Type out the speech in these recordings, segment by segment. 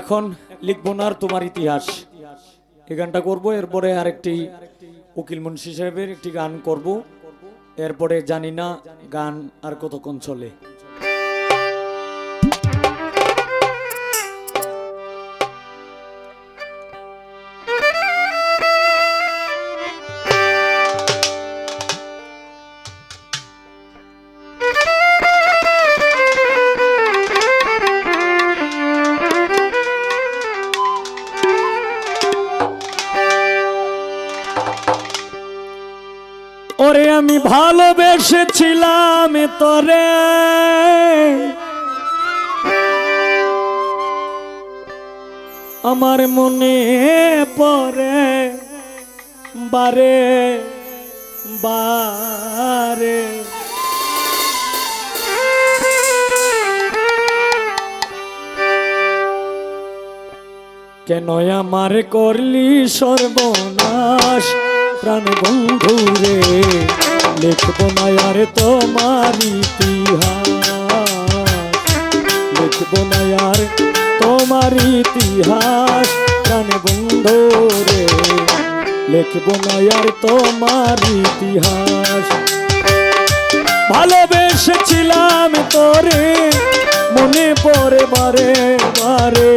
এখন লিখব না আর তোমার ইতিহাস। এই গানটা করব, এরপরে আরেকটি উকিল মুন্সি সাহেবের একটি গান করব। এরপরে জানি না গান আর কতক্ষণ চলে। ভালোবেসেছিলাম তরে। আমার মনে পড়ে বারে বারে। কেন আমার করলি সর্বনাশ প্রাণ বন্ধু রে? লিখব না আর তোমার ইতিহাস। লিখব না আর তোমার ইতিহাস। প্রাণ বন্ধু রে লিখব না আর তোমার ইতিহাস। ভালোবেসেছিলাম তোরে, মনে পড়ে বারে বারে।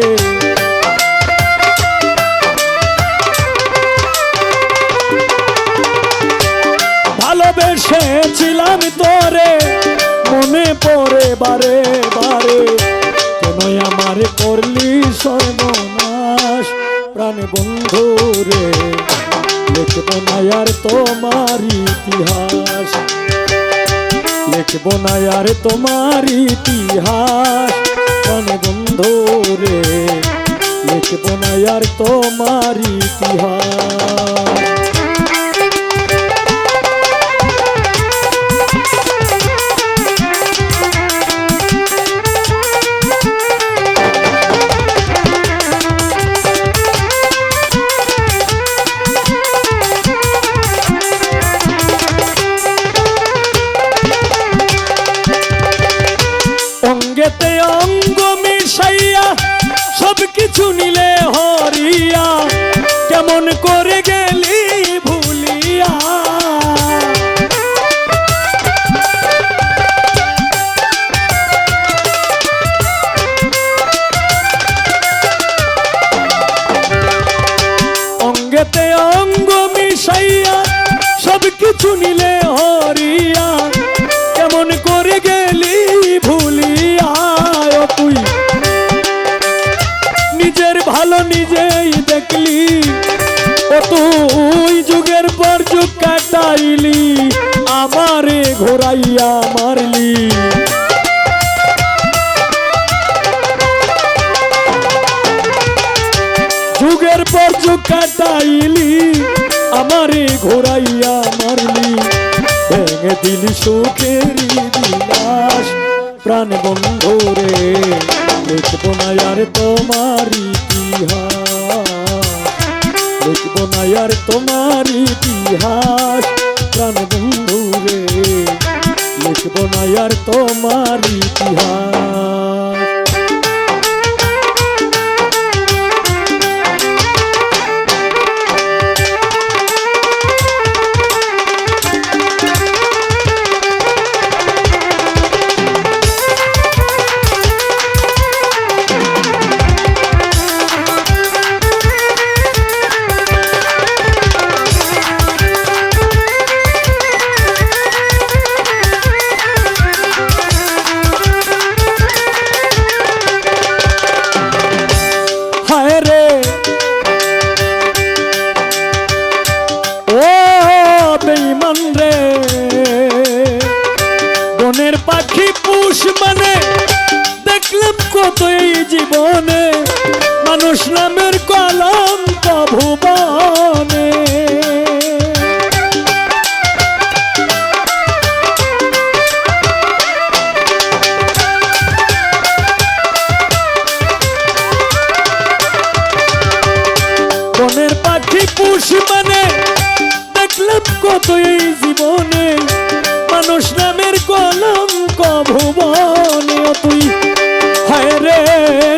ভালোবেসেছিলাম তোরে, মনে পড়ে বারে বারে। কেন আমার করলি সর্বনাশ? প্রাণ বন্ধু রে, লিখব না আর তোমার ইতিহাস। লিখব না আর তোমার ইতিহাস। প্রাণ বন্ধু রে, লিখব না আর তোমার ইতিহাস। করে গেলি ভুলিয়া তুই। নিজের ভালো নিজেই দেখলি ও তুই যুগের পর যুগ কাটাইলি, আমারে ঘোরাইয়া মারলি। যুগের পর যুগ কাটাইলি, আমারে ঘোরাইয়া মারলি। ভেঙে দিলি সুখের প্রাণ বন্ধু রে লিখব না আর তোমার ইতিহাস না আর তোমার ইতিহাস প্রাণ বন্ধু রে লিখব না আর তোমার ইতিহাস বেইমান রে। বনের পাখি পুষ মানে দেখলাম কত এই জীবনে। মানুষ নামের কলম ভুবনে। ভুবনে তুই। হায় রে,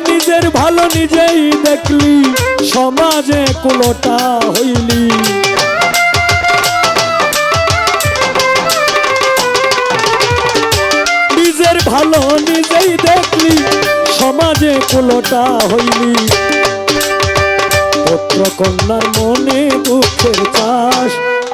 নিজের ভালো নিজেই দেখলি, সমাজে কুলোটা হইলি। নিজের ভালো নিজেই দেখলি, সমাজে কুলোটা হইলি। পুত্র কন্যার মনে দুঃখের চাষ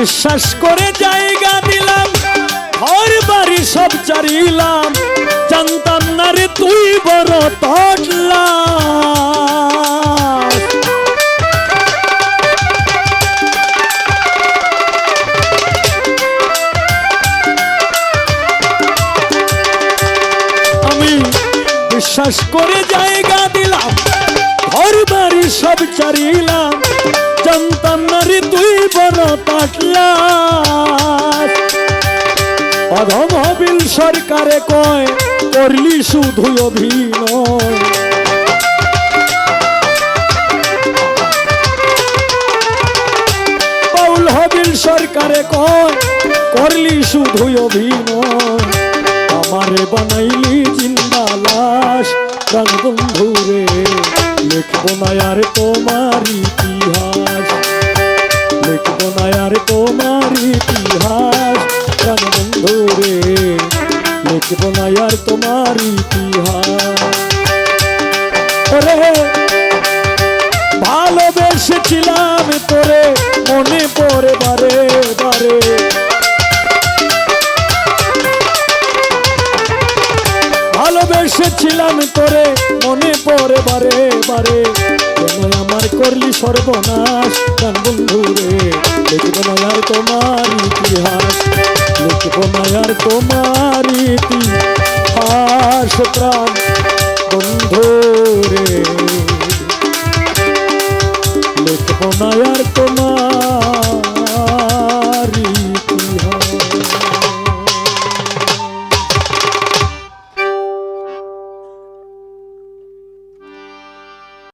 বিশ্বাস করে জায়গা দিলাম, ঘর বাড়ি সব চারিলাম, জানতাম না রে তুই বড় তটলা আমি বিশ্বাস করে জায়গা দিলাম, ঘর বাড়ি সব চারিলাম, জানতাম না রে তুই পাটলা অধম হবিল সরকারে কয়, করলি শুধু অভিনয়। হবিল সরকারে কয়, করলি শুধু অভিনয়। আমারে বানাইলি জিন্দা লাশ প্রাণ বন্ধু রে লিখব না আর তোমার ইতিহাস। লিখব না আর তোমার ইতিহাস। প্রাণ বন্ধু রে লিখব না আর তোমার ইতিহাস। ভালোবেসেছিলাম তোরে, মনে পড়ে বারে বারে। ভালোবেসেছিলাম তোরে, মনে পড়ে বারে বারে। কেন আমার করলি সর্বনাশ। গান বন্ধু লিখব না তোমার ইতিহাস। লিখব না তোমার ইতিহাস। প্রাণ বন্ধু।